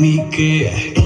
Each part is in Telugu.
నీకే ఉందమ్మడు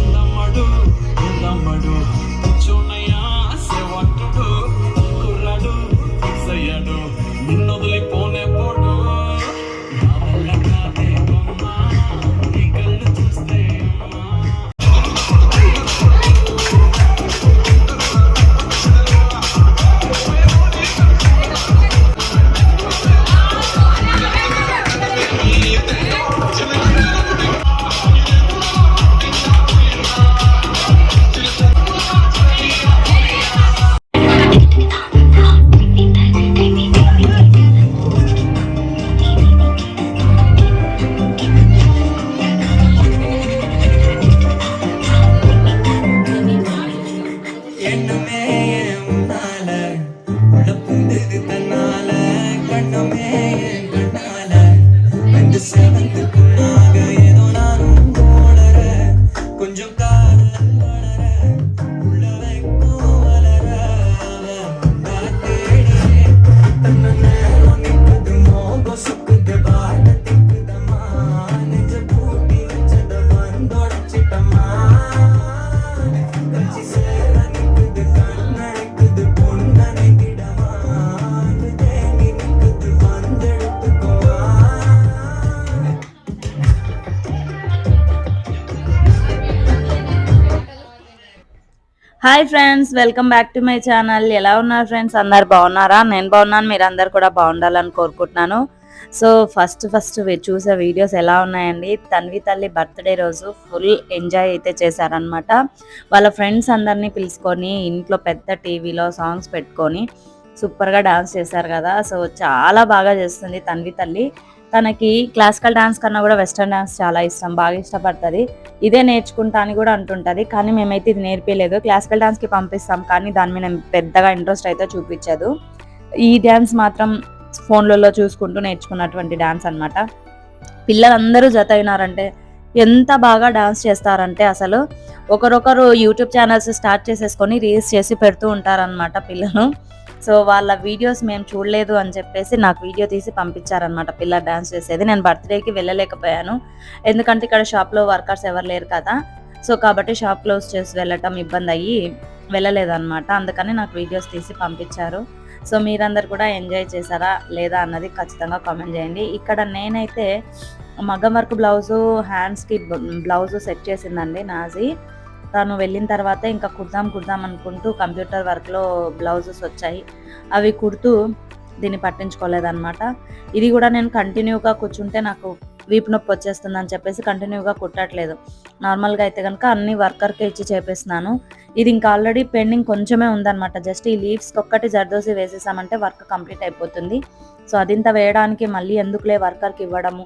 hi friends welcome back to my channel. ఎలా ఉన్నారు ఫ్రెండ్స్? అందరు బాగున్నారా? నేను బాగున్నాను మీరు అందరు కూడా బాగుండాలని కోరుకుంటున్నాను. సో ఫస్ట్ ఫస్ట్ చూసే వీడియోస్ ఎలా ఉన్నాయండి? తన్వి తల్లి బర్త్డే రోజు ఫుల్ ఎంజాయ్ అయితే చేశారనమాట వాళ్ళ ఫ్రెండ్స్ అందరినీ పిలుచుకొని ఇంట్లో పెద్ద టీవీలో సాంగ్స్ పెట్టుకొని సూపర్గా డాన్స్ చేశారు కదా. సో చాలా బాగా చేస్తుంది తన్వి తల్లి. తనకి క్లాసికల్ డాన్స్ కన్నా కూడా వెస్ట్రన్ డాన్స్ చాలా ఇష్టం బాగా ఇష్టపడుతుంది. ఇదే నేర్చుకుంటా అని కూడా అంటుంటుంది కానీ మేమైతే ఇది నేర్పించలేదు క్లాసికల్ డాన్స్కి పంపిస్తాం కానీ దాని మీద పెద్దగా ఇంట్రెస్ట్ అయితే చూపించదు. ఈ డ్యాన్స్ మాత్రం ఫోన్లలో చూసుకుంటూ నేర్చుకున్నటువంటి డాన్స్ అన్నమాట. పిల్లలందరూ జత అయినారంటే ఎంత బాగా డాన్స్ చేస్తారంటే అసలు ఒకరొకరు యూట్యూబ్ ఛానల్స్ స్టార్ట్ చేసేసుకొని రీల్స్ చేసి పెడుతూ ఉంటారనమాట పిల్లలు. సో వాళ్ళ వీడియోస్ మేము చూడలేదు అని చెప్పేసి నాకు వీడియో తీసి పంపించారనమాట పిల్ల డ్యాన్స్ చేసేది. నేను బర్త్డేకి వెళ్ళలేకపోయాను. ఎందుకంటే ఇక్కడ షాప్లో వర్కర్స్ ఎవరు లేరు కదా. సో కాబట్టి షాప్ క్లోజ్ చేసి వెళ్ళటం ఇబ్బంది అయ్యి వెళ్ళలేదన్నమాట. అందుకని నాకు వీడియోస్ తీసి పంపించారు. సో మీరందరు కూడా ఎంజాయ్ చేశారా లేదా అన్నది ఖచ్చితంగా కామెంట్ చేయండి. ఇక్కడ నేనైతే మగ్గం వర్క్ బ్లౌజు హ్యాండ్స్కి బ్లౌజు సెట్ చేసిందండి నాజీ. తను వెళ్ళిన తర్వాత ఇంకా కుడదాం కుడదాం అనుకుంటూ కంప్యూటర్ వర్క్లో బ్లౌజెస్ వచ్చాయి. అవి కుడుతూ దీన్ని పట్టించుకోలేదన్నమాట. ఇది కూడా నేను కంటిన్యూగా కూర్చుంటే నాకు వీపు నొప్పి వచ్చేస్తుంది అని చెప్పేసి కంటిన్యూగా కుట్టట్లేదు. నార్మల్గా అయితే కనుక అన్ని వర్కర్కే ఇచ్చి చేపిస్తున్నాను. ఇది ఇంకా ఆల్రెడీ పెండింగ్ కొంచెమే ఉందన్నమాట. జస్ట్ ఈ లీవ్స్కి ఒక్కటి జర్దోసి వేసేసామంటే వర్క్ కంప్లీట్ అయిపోతుంది. సో అదింత వేయడానికి మళ్ళీ ఎందుకులే వర్కర్కి ఇవ్వడము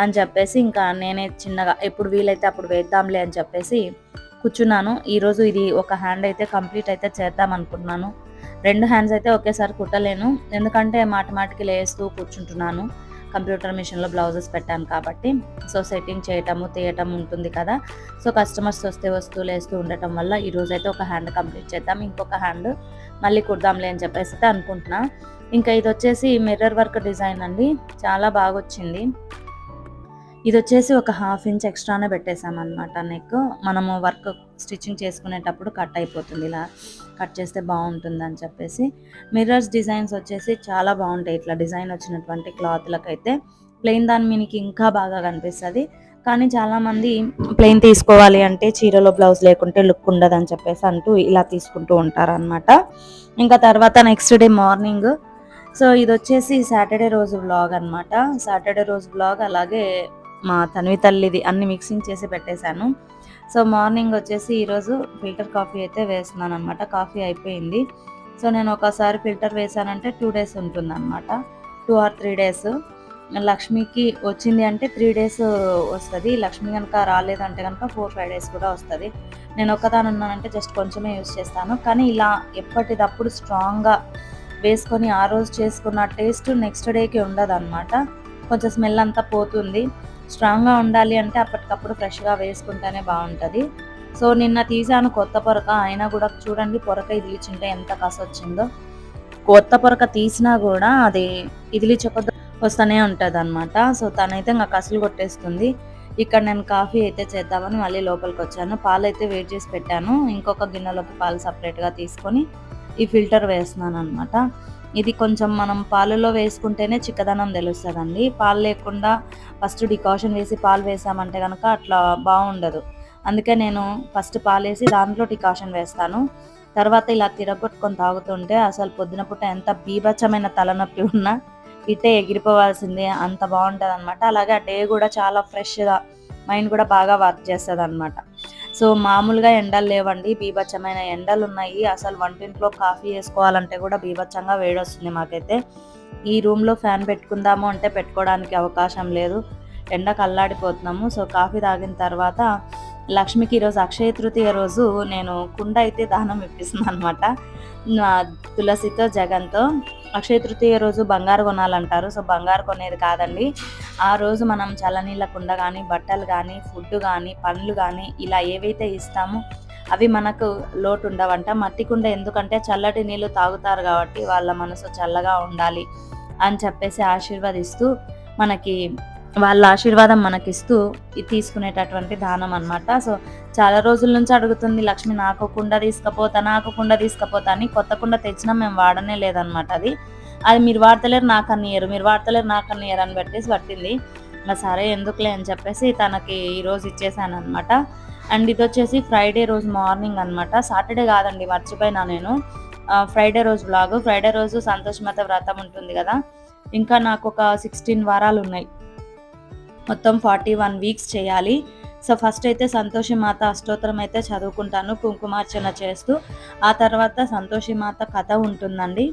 అని చెప్పేసి ఇంకా నేనే చిన్నగా ఎప్పుడు వీలైతే అప్పుడు వేద్దాంలే అని చెప్పేసి కూర్చున్నాను. ఈరోజు ఇది ఒక హ్యాండ్ అయితే కంప్లీట్ అయితే చేద్దాం అనుకున్నాను రెండు హ్యాండ్స్ అయితే ఒకేసారి కుట్టలేను. ఎందుకంటే మాటి మాటికి లేస్తూ కూర్చుంటున్నాను. కంప్యూటర్ మిషన్లో బ్లౌజెస్ పెట్టాను కాబట్టి. సో సెట్టింగ్ చేయటము తీయటం ఉంటుంది కదా. సో కస్టమర్స్ వస్తే వస్తూ లేస్తూ ఉండటం వల్ల ఈరోజు అయితే ఒక హ్యాండ్ కంప్లీట్ చేద్దాం. ఇంకొక హ్యాండ్ మళ్ళీ కుడదాంలే అని చెప్పేసి అయితే అనుకుంటున్నా. ఇంకా ఇది వచ్చేసి మిర్రర్ వర్క్ డిజైన్ అండి. చాలా బాగా వచ్చింది ఇది వచ్చేసి ఒక హాఫ్ ఇంచ్ ఎక్స్ట్రానే పెట్టేసామన్నమాట నెక్. మనము వర్క్ స్టిచ్చింగ్ చేసుకునేటప్పుడు కట్ అయిపోతుంది. ఇలా కట్ చేస్తే బాగుంటుంది అని చెప్పేసి. మిర్రర్స్ డిజైన్స్ వచ్చేసి చాలా బాగుంటాయి. ఇట్లా డిజైన్ వచ్చినటువంటి క్లాత్లకైతే ప్లెయిన్ దాని మీకు ఇంకా బాగా కనిపిస్తుంది. కానీ చాలామంది ప్లెయిన్ తీసుకోవాలి అంటే చీరలో బ్లౌజ్ లేకుంటే లుక్ ఉండదు అని చెప్పేసి అంటూ ఇలా తీసుకుంటూ ఉంటారనమాట ఇంకా తర్వాత నెక్స్ట్ డే మార్నింగ్. సో ఇది వచ్చేసి సాటర్డే రోజు వ్లాగ్ అన్నమాట. సాటర్డే రోజు బ్లాగ్ అలాగే మా తన్వి తల్లిది అన్ని మిక్సింగ్ చేసి పెట్టేశాను. సో మార్నింగ్ వచ్చేసి ఈరోజు ఫిల్టర్ కాఫీ అయితే వేస్తున్నాను అనమాట కాఫీ అయిపోయింది. సో నేను ఒకసారి ఫిల్టర్ వేసానంటే టూ డేస్ ఉంటుంది అనమాట టూ ఆర్ త్రీ డేస్. లక్ష్మికి వచ్చింది అంటే త్రీ డేస్ వస్తుంది. లక్ష్మి కనుక రాలేదంటే కనుక ఫోర్ ఫైవ్ డేస్ కూడా వస్తుంది. నేను ఒక్కదాని ఉన్నానంటే జస్ట్ కొంచెమే యూస్ చేస్తాను. కానీ ఇలా ఎప్పటిదప్పుడు స్ట్రాంగ్గా వేసుకొని ఆ రోజు చేసుకున్న టేస్ట్ నెక్స్ట్ డేకి ఉండదు అనమాట కొంచెం స్మెల్ అంతా పోతుంది. స్ట్రాంగ్గా ఉండాలి అంటే అప్పటికప్పుడు ఫ్రెష్గా వేసుకుంటేనే బాగుంటుంది. సో నిన్న తీసాను కొత్త పొరక అయినా కూడా చూడండి పొరక ఇదిలిచుంటే ఎంత కస వచ్చిందో. కొత్త పొరక తీసినా కూడా అది ఇదిలిచకొద్ద వస్తూనే ఉంటుంది అనమాట సో తనైతే ఇంకా కసులు కొట్టేస్తుంది. ఇక్కడ నేను కాఫీ అయితే చేద్దామని మళ్ళీ లోపలికి వచ్చాను పాలు అయితే వేట్ చేసి పెట్టాను. ఇంకొక గిన్నెలోకి పాలు సపరేట్గా తీసుకొని ఈ ఫిల్టర్ వేస్తున్నాను అనమాట ఇది కొంచెం మనం పాలలో వేసుకుంటేనే చిక్కదనం తెలుస్తుందండి. పాలు లేకుండా ఫస్ట్ డికాషన్ వేసి పాలు వేసామంటే కనుక అట్లా బాగుండదు. అందుకే నేను ఫస్ట్ పాలు వేసి దాంట్లో డికాషన్ వేస్తాను. తర్వాత ఇలా తిరగొట్టుకొని తాగుతుంటే అసలు పొద్దున పూట ఎంత బీభత్సమైన తలనొప్పి ఉన్నా ఇట్టే ఎగిరిపోవాల్సిందే అంత బాగుంటుంది అనమాట అలాగే ఆ డే కూడా చాలా ఫ్రెష్గా మైండ్ కూడా బాగా వర్క్ చేస్తుంది అనమాట సో మామూలుగా ఎండలు లేవండి బీభత్సమైన ఎండలు ఉన్నాయి అసలు వంటింట్లో కాఫీ వేసుకోవాలంటే కూడా బీభత్సంగా వేడొస్తుంది మాకైతే. ఈ రూమ్లో ఫ్యాన్ పెట్టుకుందాము అంటే పెట్టుకోవడానికి అవకాశం లేదు. ఎండకు అల్లాడిపోతున్నాము సో కాఫీ తాగిన తర్వాత లక్ష్మికి ఈరోజు అక్షయ తృతీయ రోజు. నేను కుండ అయితే దానం ఇప్పిస్తున్నాను అనమాట తులసితో జగన్తో. అక్షయ తృతీయ రోజు బంగారు కొనాలంటారు. సో బంగారు కొనేది కాదండి. ఆ రోజు మనం చల్లనీళ్ళ కుండ కానీ బట్టలు కానీ ఫుడ్ కానీ పండ్లు కానీ ఇలా ఏవైతే ఇస్తామో అవి మనకు లోటు ఉండవంట మట్టి కుండ ఎందుకంటే చల్లటి నీళ్ళు తాగుతారు కాబట్టి వాళ్ళ మనసు చల్లగా ఉండాలి అని చెప్పేసి ఆశీర్వదిస్తూ మనకి వాళ్ళ ఆశీర్వాదం మనకిస్తూ తీసుకునేటటువంటి దానం అన్నమాట. సో చాలా రోజుల నుంచి అడుగుతుంది లక్ష్మి నాకు కుండ తీసుకపోతా నాకు కుండ తీసుకపోతా అని కొత్త కుండ తెచ్చినా మేము వాడనే లేదనమాట అది. అది మీరు వాడతలేరు నాకు అన్నయ్యారు మీరు వాడతలేరు నాకు అన్నయ్యారు అని పెట్టేసి పట్టింది. ఇంకా సరే ఎందుకులే అని చెప్పేసి తనకి ఈరోజు ఇచ్చేసాను అనమాట అండ్ ఇది వచ్చేసి ఫ్రైడే రోజు మార్నింగ్ అనమాట సాటర్డే కాదండి మర్చిపోయినా నేను. ఫ్రైడే రోజు బ్లాగ్ ఫ్రైడే రోజు సంతోషమత వ్రతం ఉంటుంది కదా. ఇంకా నాకు ఒక సిక్స్టీన్ వారాలు ఉన్నాయి. మొత్తం ఫార్టీ వన్ వీక్స్ చేయాలి. సో ఫస్ట్ అయితే సంతోషి మాత అష్టోత్తరం అయితే చదువుకుంటాను కుంకుమార్చన చేస్తూ. ఆ తర్వాత సంతోషి మాత కథ ఉంటుందండి.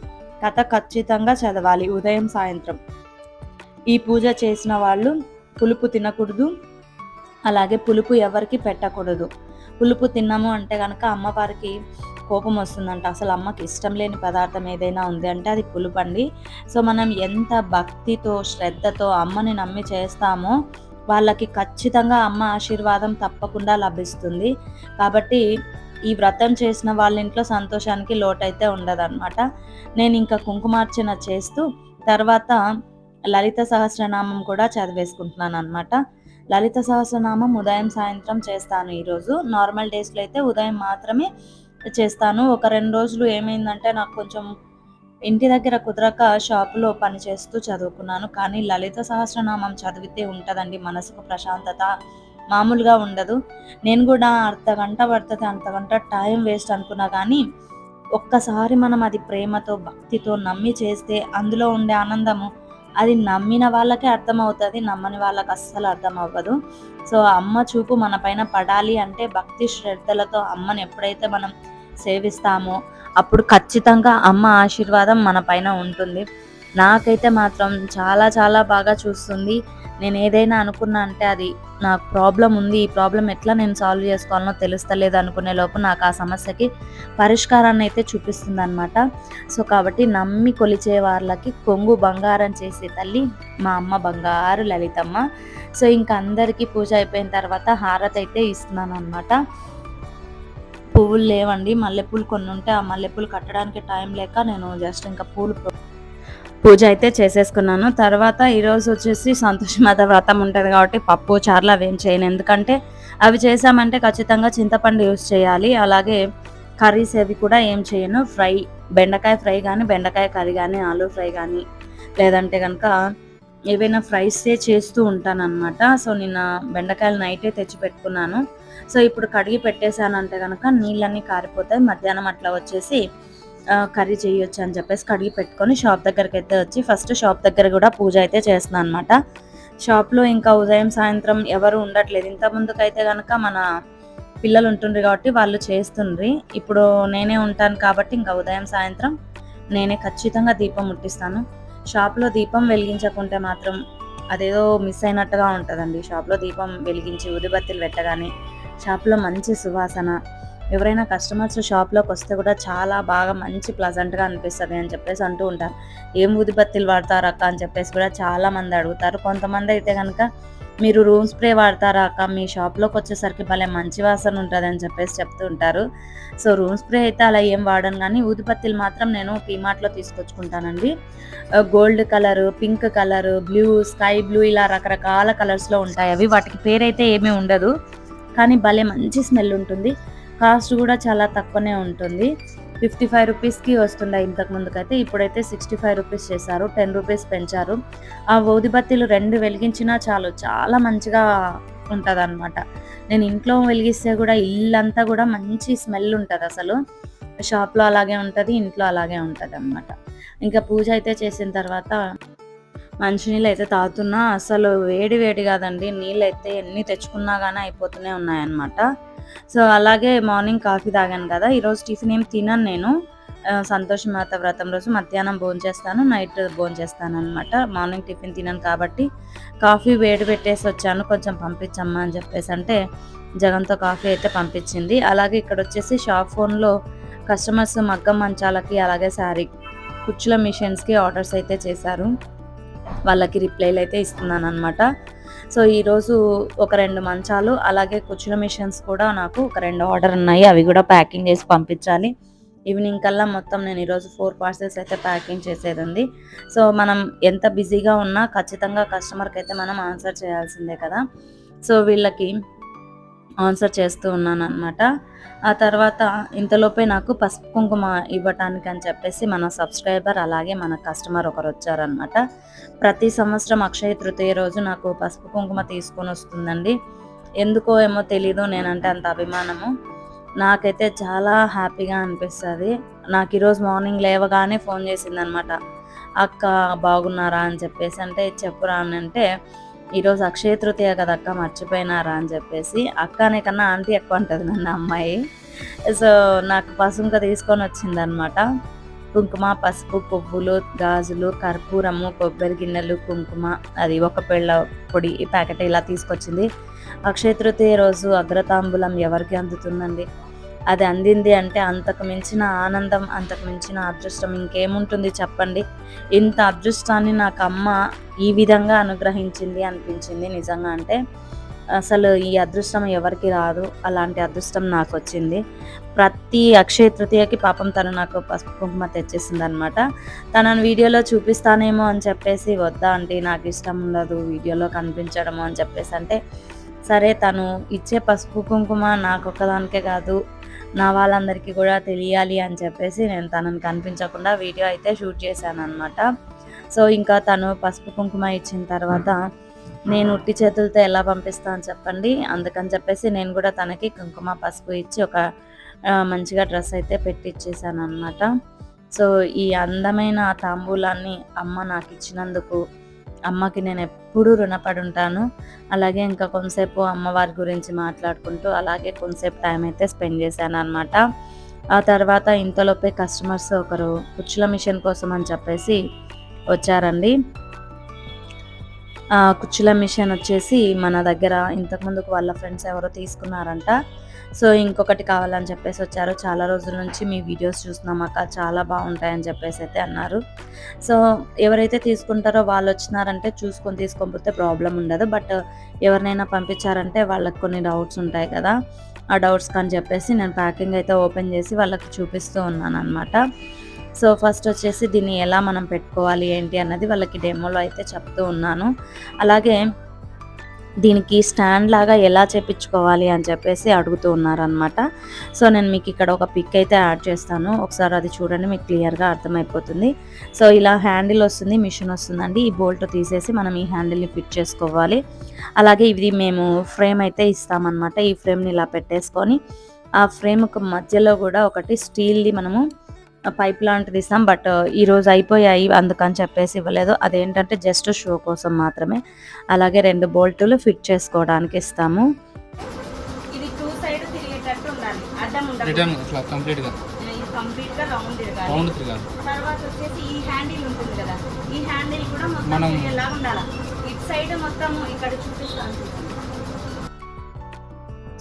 కథ ఖచ్చితంగా చదవాలి ఉదయం సాయంత్రం. ఈ పూజ చేసిన వాళ్ళు పులుపు తినకూడదు అలాగే పులుపు ఎవరికి పెట్టకూడదు. పులుపు తిన్నాము అంటే కనుక అమ్మవారికి కోపం వస్తుందంట. అసలు అమ్మకి ఇష్టం లేని పదార్థం ఏదైనా ఉంది అంటే అది పులుపండి. సో మనం ఎంత భక్తితో శ్రద్ధతో అమ్మని నమ్మి చేస్తామో వాళ్ళకి ఖచ్చితంగా అమ్మ ఆశీర్వాదం తప్పకుండా లభిస్తుంది. కాబట్టి ఈ వ్రతం చేసిన వాళ్ళ ఇంట్లో సంతోషానికి లోటైతే ఉండదన్నమాట. నేను ఇంకా కుంకుమార్చన చేస్తూ తర్వాత లలిత సహస్రనామం కూడా చదివేసుకుంటున్నాను అనమాట లలిత సహస్రనామం ఉదయం సాయంత్రం చేస్తాను ఈరోజు. నార్మల్ డేస్లో అయితే ఉదయం మాత్రమే చేస్తాను. ఒక రెండు రోజులు ఏమైందంటే నాకు కొంచెం ఇంటి దగ్గర కుదరక షాపులో పని చేస్తూ చదువుకున్నాను. కానీ లలిత సహస్రనామం చదివితే ఉంటుందండి మనసుకు ప్రశాంతత మామూలుగా ఉండదు. నేను కూడా అర్ధ గంట పడుతుంది అంత గంట టైం వేస్ట్ అనుకున్నా కానీ ఒక్కసారి మనం అది ప్రేమతో భక్తితో నమ్మి చేస్తే అందులో ఉండే ఆనందము అది నమ్మిన వాళ్ళకే అర్థమవుతుంది నమ్మని వాళ్ళకి అస్సలు అర్థం అవ్వదు సో అమ్మ చూపు మన పైన పడాలి అంటే భక్తి శ్రద్ధలతో అమ్మని ఎప్పుడైతే మనం సేవిస్తామో. అప్పుడు ఖచ్చితంగా అమ్మ ఆశీర్వాదం మన పైన ఉంటుంది. నాకైతే మాత్రం చాలా చాలా బాగా చూస్తుంది. నేను ఏదైనా అనుకున్నా అంటే అది నాకు ప్రాబ్లం ఉంది. ఈ ప్రాబ్లం ఎట్లా నేను సాల్వ్ చేసుకోవాలనో తెలుస్తలేదు అనుకునే లోపు నాకు ఆ సమస్యకి పరిష్కారాన్ని అయితే చూపిస్తుంది అనమాట సో కాబట్టి నమ్మి కొలిచే వాళ్ళకి కొంగు బంగారం చేసే తల్లి మా అమ్మ బంగారు లలితమ్మ. సో ఇంకా అందరికీ పూజ అయిపోయిన తర్వాత హారతి అయితే ఇస్తున్నాను అనమాట పువ్వులు లేవండి. మల్లెపూలు కొన్ని ఉంటే ఆ మల్లెపూలు కట్టడానికి టైం లేక నేను జస్ట్ ఇంకా పూలు పూజ అయితే చేసేసుకున్నాను. తర్వాత ఈరోజు వచ్చేసి సంతోషమాత వ్రతం ఉంటుంది కాబట్టి పప్పు చార్లు అవి ఏం చేయను. ఎందుకంటే అవి చేసామంటే ఖచ్చితంగా చింతపండు యూస్ చేయాలి. అలాగే కర్రీస్ అవి కూడా ఏం చేయను. ఫ్రై బెండకాయ ఫ్రై కానీ బెండకాయ కర్రీ కానీ ఆలూ ఫ్రై కానీ లేదంటే కనుక ఏవైనా ఫ్రైసే చేస్తూ ఉంటాను అనమాట సో నిన్న బెండకాయలు నైటే తెచ్చి పెట్టుకున్నాను. సో ఇప్పుడు కడిగి పెట్టేశానంటే కనుక నీళ్ళన్నీ కారిపోతాయి. మధ్యాహ్నం అట్లా వచ్చేసి కర్రీ చేయొచ్చు అని చెప్పేసి కడిగి పెట్టుకొని షాప్ దగ్గరికి అయితే వచ్చి ఫస్ట్ షాప్ దగ్గర కూడా పూజ అయితే చేస్తున్నాను అనమాట షాప్లో ఇంకా ఉదయం సాయంత్రం ఎవరు ఉండట్లేదు. ఇంత ముందుకైతే కనుక మన పిల్లలు ఉంటుండ్రు కాబట్టి వాళ్ళు చేస్తుండ్రి. ఇప్పుడు నేనే ఉంటాను కాబట్టి ఇంకా ఉదయం సాయంత్రం నేనే ఖచ్చితంగా దీపం ముట్టిస్తాను. షాప్లో దీపం వెలిగించకుంటే మాత్రం అదేదో మిస్ అయినట్టుగా ఉంటుందండి. షాప్లో దీపం వెలిగించి ఉదిబత్తిలు పెట్టగానే షాప్లో మంచి సువాసన. ఎవరైనా కస్టమర్స్ షాప్లోకి వస్తే కూడా చాలా బాగా మంచి ప్లజెంట్గా అనిపిస్తుంది అని చెప్పేసి అంటూ ఉంటారు. ఏం ఊదిబత్తిలు వాడతారు అక్క? అని చెప్పేసి కూడా చాలా మంది అడుగుతారు. కొంతమంది అయితే కనుక మీరు రూమ్ స్ప్రే వాడతారా అక్క? మీ షాప్లోకి వచ్చేసరికి భలే మంచి వాసన ఉంటుంది అని చెప్పేసి చెప్తూ ఉంటారు. సో రూమ్ స్ప్రే అయితే అలా ఏం వాడను కానీ ఊదిపత్తిలు మాత్రం నేను పీమార్ట్లో తీసుకొచ్చుకుంటానండి. Gold colour pink colour blue sky blue ఇలా రకరకాల కలర్స్లో ఉంటాయి. అవి వాటికి పేరైతే ఏమీ ఉండదు. కానీ భలే మంచి స్మెల్ ఉంటుంది. కాస్ట్ కూడా చాలా తక్కువనే ఉంటుంది. ఫిఫ్టీ ఫైవ్ రూపీస్కి వస్తుండే ఇంతకు ముందుకైతే. ఇప్పుడైతే సిక్స్టీ ఫైవ్ రూపీస్ చేశారు. టెన్ రూపీస్ పెంచారు. ఆ ఊదిబత్తీలు రెండు వెలిగించినా చాలు చాలా మంచిగా ఉంటుంది అనమాట నేను ఇంట్లో వెలిగిస్తే కూడా ఇల్లంతా కూడా మంచి స్మెల్ ఉంటుంది అసలు. షాప్లో అలాగే ఉంటుంది ఇంట్లో అలాగే ఉంటుంది అనమాట ఇంకా పూజ అయితే చేసిన తర్వాత మంచినీళ్ళు అయితే తాగుతున్నా అసలు వేడి వేడి కాదండి. నీళ్ళు అయితే ఎన్ని తెచ్చుకున్నా కానీ అయిపోతూనే ఉన్నాయన్నమాట. సో అలాగే మార్నింగ్ కాఫీ తాగాను కదా ఈరోజు టిఫిన్ ఏం తినను నేను. సంతోష మాత వ్రతం రోజు మధ్యాహ్నం భోజనం చేస్తాను నైట్ భోజనం చేస్తాను అనమాట మార్నింగ్ టిఫిన్ తినను కాబట్టి కాఫీ వేడి పెట్టేసి వచ్చాను కొంచెం పంపించమ్మా అని చెప్పేసి అంటే జగన్తో కాఫీ అయితే పంపించింది. అలాగే ఇక్కడ వచ్చేసి షాప్ ఫోన్లో కస్టమర్స్ మగ్గం మంచాలకి అలాగే శారీ కుచ్చుల మిషన్స్కి ఆర్డర్స్ అయితే చేశారు. వాళ్ళకి రిప్లైలు అయితే ఇస్తున్నాను అనమాట సో ఈరోజు ఒక రెండు మంచాలు అలాగే కుచ్చుల మిషన్స్ కూడా నాకు ఒక రెండు ఆర్డర్ ఉన్నాయి. అవి కూడా ప్యాకింగ్ చేసి పంపించాలి. ఈవినింగ్ కల్లా మొత్తం నేను ఈరోజు ఫోర్ పార్సెల్స్ అయితే ప్యాకింగ్ చేసేది ఉంది సో మనం ఎంత బిజీగా ఉన్నా ఖచ్చితంగా కస్టమర్కి అయితే మనం ఆన్సర్ చేయాల్సిందే కదా. సో వీళ్ళకి ఆన్సర్ చేస్తూ ఉన్నాను అనమాట ఆ తర్వాత ఇంతలోపే నాకు పసుపు కుంకుమ ఇవ్వటానికి అని చెప్పేసి మన సబ్స్క్రైబర్ అలాగే మన కస్టమర్ ఒకరు వచ్చారనమాట ప్రతి సంవత్సరం అక్షయ తృతీయ రోజు నాకు పసుపు కుంకుమ తీసుకొని వస్తుందండి. ఎందుకో ఏమో తెలీదు నేనంటే అంత అభిమానము. నాకైతే చాలా హ్యాపీగా అనిపిస్తుంది. నాకు ఈరోజు మార్నింగ్ లేవగానే ఫోన్ చేసిందనమాట అక్క బాగున్నారా? అని చెప్పేసి అంటే చెప్పురా అని అంటే ఈరోజు అక్షయ తృతీయ కదా అక్క మర్చిపోయినారా అని చెప్పేసి అక్క అనే కన్నా ఆంటీ ఎక్కువ ఉంటుంది నన్ను అమ్మాయి. సో నాకు పసుంక తీసుకొని వచ్చిందనమాట కుంకుమ పసుపు పువ్వులు గాజులు కర్పూరము కొబ్బరి గిన్నెలు కుంకుమ అది ఒక పిల్ల పొడి ఈ ప్యాకెట్ ఇలా తీసుకొచ్చింది. అక్షయ తృతీయ రోజు అగ్రతాంబూలం ఎవరికి అందుతుందండి? అది అందింది అంటే అంతకు మించిన ఆనందం అంతకు మించిన అదృష్టం. ఇంకేముంటుంది చెప్పండి? ఇంత అదృష్టాన్ని నాకు అమ్మ ఈ విధంగా అనుగ్రహించింది అనిపించింది నిజంగా అంటే అసలు ఈ అదృష్టం ఎవరికి రాదు అలాంటి అదృష్టం నాకు వచ్చింది ప్రతి అక్షయ తృతీయకి పాపం తను నాకు పసుపు కుంకుమ తెచ్చేసింది అనమాట తనను వీడియోలో చూపిస్తానేమో అని చెప్పేసి వద్దా అంటే నాకు ఇష్టం ఉండదు వీడియోలో కనిపించడము అని చెప్పేసి అంటే సరే తను ఇచ్చే పసుపు కుంకుమ నాకు ఒక్కదానికే కాదు నా వాళ్ళందరికీ కూడా తెలియాలి అని చెప్పేసి నేను తనని కనిపించకుండా వీడియో అయితే షూట్ చేశాను అనమాట సో ఇంకా తను పసుపు కుంకుమ ఇచ్చిన తర్వాత నేను ఉట్టి చేతులతో ఎలా పంపిస్తాను చెప్పండి. అందుకని చెప్పేసి నేను కూడా తనకి కుంకుమ పసుపు ఇచ్చి ఒక మంచిగా డ్రెస్ అయితే పెట్టిచ్చేసాను అనమాట సో ఈ అందమైన తాంబూలాన్ని అమ్మ నాకు ఇచ్చినందుకు అమ్మకి నేను ఎప్పుడూ రుణపడి ఉంటాను అలాగే ఇంకా కొంతసేపు అమ్మవారి గురించి మాట్లాడుకుంటూ అలాగే కొంతసేపు టైం అయితే స్పెండ్ చేశాను అనమాట ఆ తర్వాత ఇంతలోపే కస్టమర్స్ ఒకరు కుచ్చుల మిషన్ కోసం అని చెప్పేసి వచ్చారండి. ఆ కుచ్చుల మిషన్ వచ్చేసి మన దగ్గర ఇంతకుముందుకు వాళ్ళ ఫ్రెండ్స్ ఎవరో తీసుకున్నారంట. సో ఇంకొకటి కావాలని చెప్పేసి వచ్చారు. చాలా రోజుల నుంచి మీ వీడియోస్ చూస్తున్నాం అక్క. చాలా బాగుంటాయని చెప్పేసి అయితే అన్నారు. సో ఎవరైతే తీసుకుంటారో వాళ్ళు వచ్చినారంటే చూసుకొని తీసుకోకపోతే ప్రాబ్లం ఉండదు. బట్ ఎవరినైనా పంపించారంటే వాళ్ళకి కొన్ని డౌట్స్ ఉంటాయి కదా. ఆ డౌట్స్ అని చెప్పేసి నేను ప్యాకింగ్ అయితే ఓపెన్ చేసి వాళ్ళకి చూపిస్తూ ఉన్నాను అనమాట సో ఫస్ట్ వచ్చేసి దీన్ని ఎలా మనం పెట్టుకోవాలి ఏంటి అన్నది వాళ్ళకి డెమోలో అయితే చెప్తూ ఉన్నాను. అలాగే దీనికి స్టాండ్ లాగా ఎలా చేపించుకోవాలి అని చెప్పేసి అడుగుతూ ఉన్నారనమాట సో నేను మీకు ఇక్కడ ఒక పిక్ అయితే యాడ్ చేస్తాను. ఒకసారి అది చూడండి మీకు క్లియర్గా అర్థమైపోతుంది. సో ఇలా హ్యాండిల్ వస్తుంది మిషన్ వస్తుందండి. ఈ బోల్ట్ తీసేసి మనం ఈ హ్యాండిల్ని ఫిట్ చేసుకోవాలి. అలాగే ఇది మేము ఫ్రేమ్ అయితే ఇస్తామన్నమాట. ఈ ఫ్రేమ్ని ఇలా పెట్టేసుకొని ఆ ఫ్రేమ్కి మధ్యలో కూడా ఒకటి స్టీల్ది మనము పైప్ లాంటిది ఇస్తాం బట్ ఈరోజు అయిపోయాయి అందుకని చెప్పేసి ఇవ్వలేదు. అదేంటంటే జస్ట్ షో కోసం మాత్రమే. అలాగే రెండు బోల్టులు ఫిట్ చేసుకోవడానికి ఇస్తాము. ఇది టూ సైడ్ తిరిగేటట్టు ఉండాలి. అడ్డం రిటర్న్ ఇట్లా కంప్లీట్గా. ఇది కంప్లీట్గా రౌండ్ తిరగాలి. రౌండ్ తిరగాలి. తర్వాత వచ్చేసి ఈ హ్యాండిల్ ఉంటుంది కదా ఈ హ్యాండిల్ కూడా మొత్తం ఉండాలి? ఇటు సైడ్ మొత్తం ఇక్కడ చూపిస్తాను.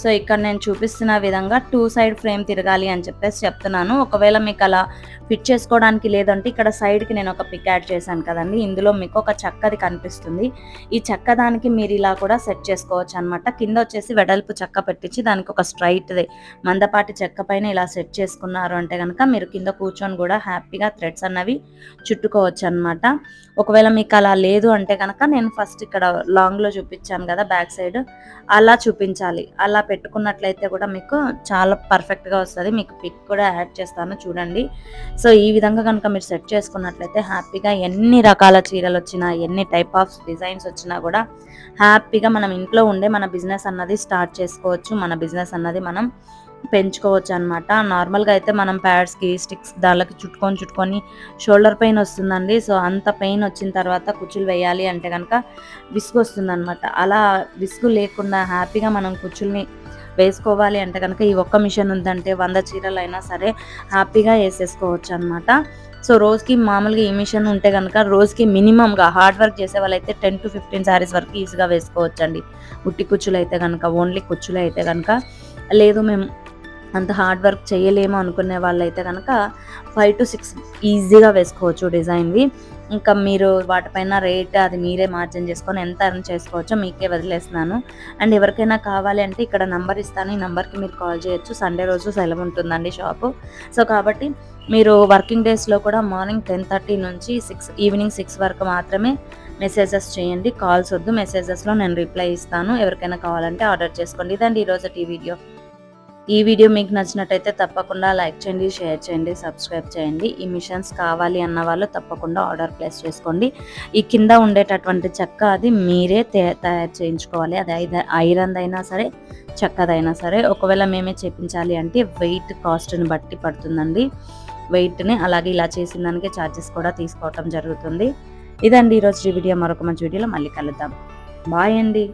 సో ఇక్కడ నేను చూపిస్తున్న విధంగా టూ సైడ్ ఫ్రేమ్ తిరగాలి అని చెప్పేసి చెప్తున్నాను. ఒకవేళ మీకు అలా ఫిట్ చేసుకోవడానికి లేదంటే ఇక్కడ సైడ్కి నేను ఒక పిక్ యాడ్ చేశాను కదండి. ఇందులో మీకు ఒక చక్కది కనిపిస్తుంది. ఈ చెక్క దానికి మీరు ఇలా కూడా సెట్ చేసుకోవచ్చు అనమాట కింద వచ్చేసి వెడల్పు చెక్క పెట్టించి దానికి ఒక స్ట్రైట్ది మందపాటి చెక్క పైన ఇలా సెట్ చేసుకున్నారు అంటే కనుక మీరు కింద కూర్చొని కూడా హ్యాపీగా థ్రెడ్స్ అన్నవి చుట్టుకోవచ్చు అనమాట ఒకవేళ మీకు అలా లేదు అంటే కనుక నేను ఫస్ట్ ఇక్కడ లాంగ్లో చూపించాను కదా బ్యాక్ సైడ్. అలా చూపించాలి. అలా పెట్టుకున్నట్లయితే కూడా మీకు చాలా పర్ఫెక్ట్గా వస్తుంది. మీకు పిక్ కూడా యాడ్ చేస్తాను చూడండి. సో ఈ విధంగా కనుక మీరు సెట్ చేసుకున్నట్లయితే హ్యాపీగా ఎన్ని రకాల చీరలు వచ్చినా ఎన్ని టైప్ ఆఫ్ డిజైన్స్ వచ్చినా కూడా హ్యాపీగా మనం ఇంట్లో ఉండే మన బిజినెస్ అన్నది స్టార్ట్ చేసుకోవచ్చు. మన బిజినెస్ అన్నది మనం పెంచుకోవచ్చు అనమాట నార్మల్గా అయితే మనం ప్యాడ్స్కి స్టిక్స్ దానికి చుట్టుకొని చుట్టుకొని షోల్డర్ పెయిన్ వస్తుందండి. సో అంత పెయిన్ వచ్చిన తర్వాత కుచ్చులు వేయాలి అంటే కనుక విసుగు వస్తుందన్నమాట అలా విసుగు లేకుండా హ్యాపీగా మనం కుచ్చుల్ని వేసుకోవాలి అంటే కనుక ఈ ఒక్క మిషన్ ఉందంటే వంద చీరలు అయినా సరే హ్యాపీగా వేసేసుకోవచ్చు అనమాట సో రోజుకి మామూలుగా ఈ మిషన్ ఉంటే కనుక రోజుకి మినిమంగా హార్డ్ వర్క్ చేసే వాళ్ళైతే టెన్ టు ఫిఫ్టీన్ శారీస్ వరకు ఈజీగా వేసుకోవచ్చండి. ఉట్టి కుచ్చులు అయితే కనుక ఓన్లీ కుచ్చులు అయితే కనుక లేదు మేము అంత హార్డ్ వర్క్ చేయలేము అనుకునే వాళ్ళైతే కనుక ఫైవ్ టు సిక్స్ ఈజీగా వేసుకోవచ్చు డిజైన్వి. ఇంకా మీరు వాటిపైన రేట్ అది మీరే మార్జిన్ చేసుకొని ఎంత ఎర్న్ చేసుకోవచ్చో మీకే వదిలేస్తున్నాను. అండ్ ఎవరికైనా కావాలి అంటే ఇక్కడ నంబర్ ఇస్తాను. ఈ నెంబర్కి మీరు కాల్ చేయొచ్చు. సండే రోజు సెలవు ఉంటుందండి షాపు. సో కాబట్టి మీరు వర్కింగ్ డేస్లో కూడా మార్నింగ్ టెన్ థర్టీ నుంచి సిక్స్ ఈవినింగ్ సిక్స్ వరకు మాత్రమే మెసేజెస్ చేయండి. కాల్స్ వద్దు. మెసేజెస్లో నేను రిప్లై ఇస్తాను. ఎవరికైనా కావాలంటే ఆర్డర్ చేసుకోండి. ఇదండి ఈరోజు ఈ వీడియో. ఈ వీడియో మీకు నచ్చినట్టయితే తప్పకుండా లైక్ చేయండి షేర్ చేయండి సబ్స్క్రైబ్ చేయండి. ఈ మిషన్స్ కావాలి అన్న వాళ్ళు తప్పకుండా ఆర్డర్ ప్లేస్ చేసుకోండి. ఈ కింద ఉండేటటువంటి చెక్క అది మీరే తే- తయారు చేయించుకోవాలి. అది ఐద- ఐరన్ అయినా సరే చెక్కదైనా సరే. ఒకవేళ మేమే చేపించాలి అంటే వెయిట్ కాస్ట్ని బట్టి పడుతుందండి. వెయిట్ని అలాగే ఇలా చేసిన దానికి ఛార్జెస్ కూడా తీసుకోవటం జరుగుతుంది. ఇదండి ఈరోజు ఈ వీడియో. మరొక మంచి వీడియోలో మళ్ళీ కలుద్దాం. బాయ్ అండి.